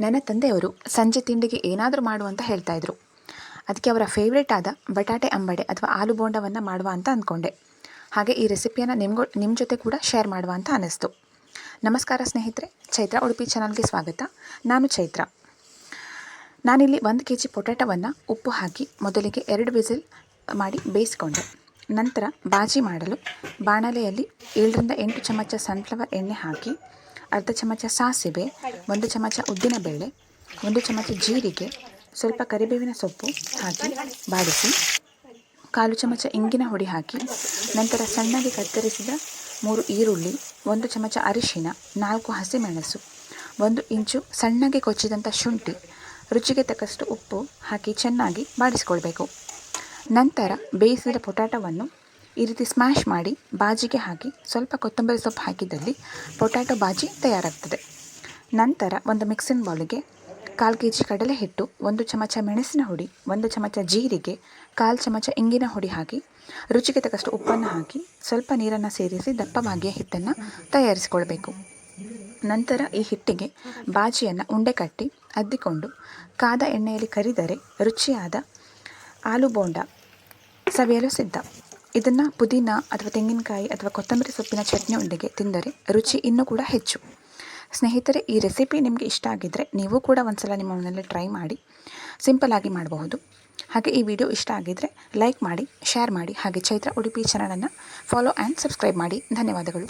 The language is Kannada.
ನನ್ನ ತಂದೆಯವರು ಸಂಜೆ ತಿಂಡಿಗೆ ಏನಾದರೂ ಮಾಡು ಅಂತ ಹೇಳ್ತಾ ಇದ್ರು. ಅದಕ್ಕೆ ಅವರ ಫೇವ್ರೇಟ್ ಆದ ಬಟಾಟೆ ಅಂಬಡೆ ಅಥವಾ ಆಲೂ ಬೋಂಡವನ್ನು ಮಾಡುವ ಅಂತ ಅಂದ್ಕೊಂಡೆ ಹಾಗೆ ಈ ರೆಸಿಪಿಯನ್ನು ನಿಮ್ಗೊ ನಿಮ್ಮ ಜೊತೆ ಕೂಡ ಶೇರ್ ಮಾಡುವ ಅಂತ ಅನ್ನಿಸ್ತು. ನಮಸ್ಕಾರ ಸ್ನೇಹಿತರೆ, ಚೈತ್ರ ಉಡುಪಿ ಚಾನಲ್ಗೆ ಸ್ವಾಗತ. ನಾನು ಚೈತ್ರ. ನಾನಿಲ್ಲಿ ಒಂದು ಕೆ ಜಿ ಪೊಟ್ಯಾಟೊವನ್ನು ಉಪ್ಪು ಹಾಕಿ ಮೊದಲಿಗೆ ಎರಡು ವಿಸಿಲ್ ಮಾಡಿ ಬೇಯಿಸ್ಕೊಂಡೆ. ನಂತರ ಬಾಜಿ ಮಾಡಲು ಬಾಣಲೆಯಲ್ಲಿ ಏಳರಿಂದ ಎಂಟು ಚಮಚ ಸನ್ಫ್ಲವರ್ ಎಣ್ಣೆ ಹಾಕಿ ಅರ್ಧ ಚಮಚ ಸಾಸಿವೆ, ಒಂದು ಚಮಚ ಉದ್ದಿನಬೇಳೆ ಒಂದು ಚಮಚ ಜೀರಿಗೆ, ಸ್ವಲ್ಪ ಕರಿಬೇವಿನ ಸೊಪ್ಪು ಹಾಕಿ ಬಾಡಿಸಿ, ಕಾಲು ಚಮಚ ಇಂಗಿನ ಹುಡಿ ಹಾಕಿ, ನಂತರ ಸಣ್ಣಗೆ ಕತ್ತರಿಸಿದ ಮೂರು ಈರುಳ್ಳಿ, ಒಂದು ಚಮಚ ಅರಿಶಿನ, ನಾಲ್ಕು ಹಸಿಮೆಣಸು, ಒಂದು ಇಂಚು ಸಣ್ಣಗೆ ಕೊಚ್ಚಿದಂಥ ಶುಂಠಿ, ರುಚಿಗೆ ತಕ್ಕಷ್ಟು ಉಪ್ಪು ಹಾಕಿ ಚೆನ್ನಾಗಿ ಬಾಡಿಸಿಕೊಳ್ಬೇಕು. ನಂತರ ಬೇಯಿಸಿದ ಪೊಟ್ಯಾಟೊವನ್ನು ಈ ರೀತಿ ಸ್ಮ್ಯಾಶ್ ಮಾಡಿ ಬಾಜಿಗೆ ಹಾಕಿ ಸ್ವಲ್ಪ ಕೊತ್ತಂಬರಿ ಸೊಪ್ಪು ಹಾಕಿದಲ್ಲಿ ಪೊಟ್ಯಾಟೊ ಬಾಜಿ ತಯಾರಾಗ್ತದೆ. ನಂತರ ಒಂದು ಮಿಕ್ಸಿಂಗ್ ಬೌಲಿಗೆ ಕಾಲು ಕೆ ಜಿ ಕಡಲೆ ಹಿಟ್ಟು, ಒಂದು ಚಮಚ ಮೆಣಸಿನ ಹುಡಿ, ಒಂದು ಚಮಚ ಜೀರಿಗೆ, ಕಾಲು ಚಮಚ ಇಂಗಿನ ಹುಡಿ ಹಾಕಿ ರುಚಿಗೆ ತಕ್ಕಷ್ಟು ಉಪ್ಪನ್ನು ಹಾಕಿ ಸ್ವಲ್ಪ ನೀರನ್ನು ಸೇರಿಸಿ ದಪ್ಪವಾಗಿಯ ಹಿಟ್ಟನ್ನು ತಯಾರಿಸಿಕೊಳ್ಬೇಕು. ನಂತರ ಈ ಹಿಟ್ಟಿಗೆ ಬಾಜಿಯನ್ನು ಉಂಡೆ ಕಟ್ಟಿ ಅದ್ದಿಕೊಂಡು ಕಾದ ಎಣ್ಣೆಯಲ್ಲಿ ಕರಿದರೆ ರುಚಿಯಾದ ಆಲೂ ಬೋಂಡ ಸವಿಯಲು ಸಿದ್ಧ. ಇದನ್ನು ಪುದೀನ ಅಥವಾ ತೆಂಗಿನಕಾಯಿ ಅಥವಾ ಕೊತ್ತಂಬರಿ ಸೊಪ್ಪಿನ ಚಟ್ನಿಯೊಂದಿಗೆ ತಿಂದರೆ ರುಚಿ ಇನ್ನೂ ಕೂಡ ಹೆಚ್ಚು. ಸ್ನೇಹಿತರೆ, ಈ ರೆಸಿಪಿ ನಿಮಗೆ ಇಷ್ಟ ಆಗಿದ್ದರೆ ನೀವು ಕೂಡ ಒಂದ್ಸಲ ನಿಮ್ಮ ಮನೆಯಲ್ಲಿ ಟ್ರೈ ಮಾಡಿ ಸಿಂಪಲಾಗಿ ಮಾಡಬಹುದು. ಹಾಗೆ ಈ ವಿಡಿಯೋ ಇಷ್ಟ ಆಗಿದ್ದರೆ ಲೈಕ್ ಮಾಡಿ ಶೇರ್ ಮಾಡಿ, ಹಾಗೆ ಚೈತ್ರ ಉಡುಪಿ ಚಾನಲನ್ನು ಫಾಲೋ ಆ್ಯಂಡ್ ಸಬ್ಸ್ಕ್ರೈಬ್ ಮಾಡಿ. ಧನ್ಯವಾದಗಳು.